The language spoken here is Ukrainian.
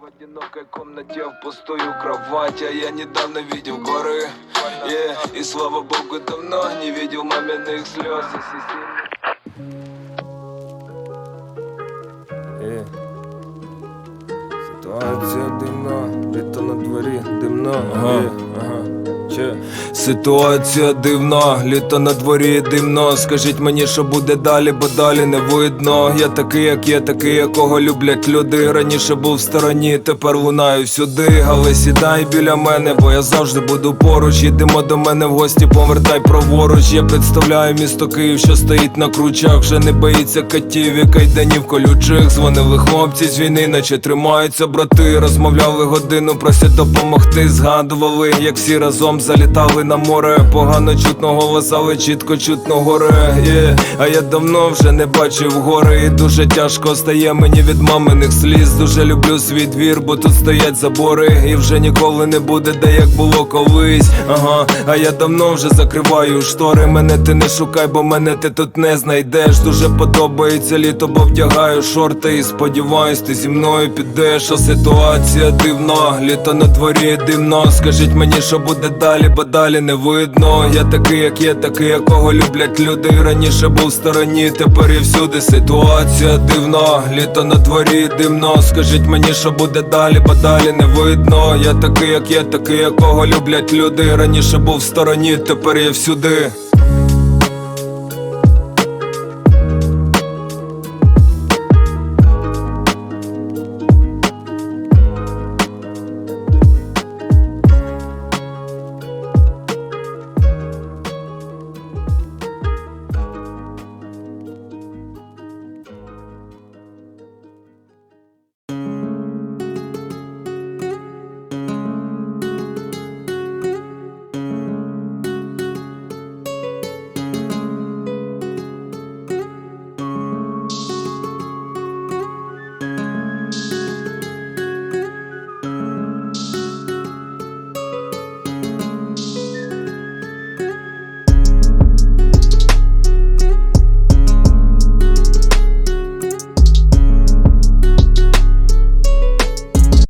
в одинокой комнате в пустую кровать А я недавно видел горы yeah, И слава богу давно не видел маминых слез Е. Ситуація дивна, літо на дворі дивно. Ага, ага. Ситуація дивна, літо на дворі димно. Скажіть мені, що буде далі, бо далі не видно. Я такий, як є, такий, якого люблять люди. Раніше був в стороні, тепер лунаю сюди. Але сідай біля мене, бо я завжди буду поруч. Їдемо до мене в гості, повертай праворуч. Я представляю місто Київ, що стоїть на кручах. Вже не боїться катів і кайданів колючих. Дзвонили хлопці з війни, наче тримаються брати. Розмовляли годину, просять допомогти. Згадували, як всі разом залітали на море. Погано чутно голос, але чітко чутно горе. Є. А я давно вже не бачив гори. І дуже тяжко стає мені від маминих сліз. Дуже люблю свій двір, бо тут стоять забори. І вже ніколи не буде, де як було колись. Ага, а я давно вже закриваю штори. Мене ти не шукай, бо мене ти тут не знайдеш. Дуже подобається літо, бо вдягаю шорти. І сподіваюсь, ти зі мною підеш. А ситуація дивна, літо на дворі дивно. Скажіть мені, що буде далі, бо далі не видно. Я такий, як є, такий, якого люблять люди. Раніше був в стороні, тепер і всюди. Ситуація дивна, літо на дворі дивно. Скажіть мені, що буде далі, бо далі не видно. Я такий, як є, такий, якого люблять люди. Раніше був в стороні, тепер я всюди.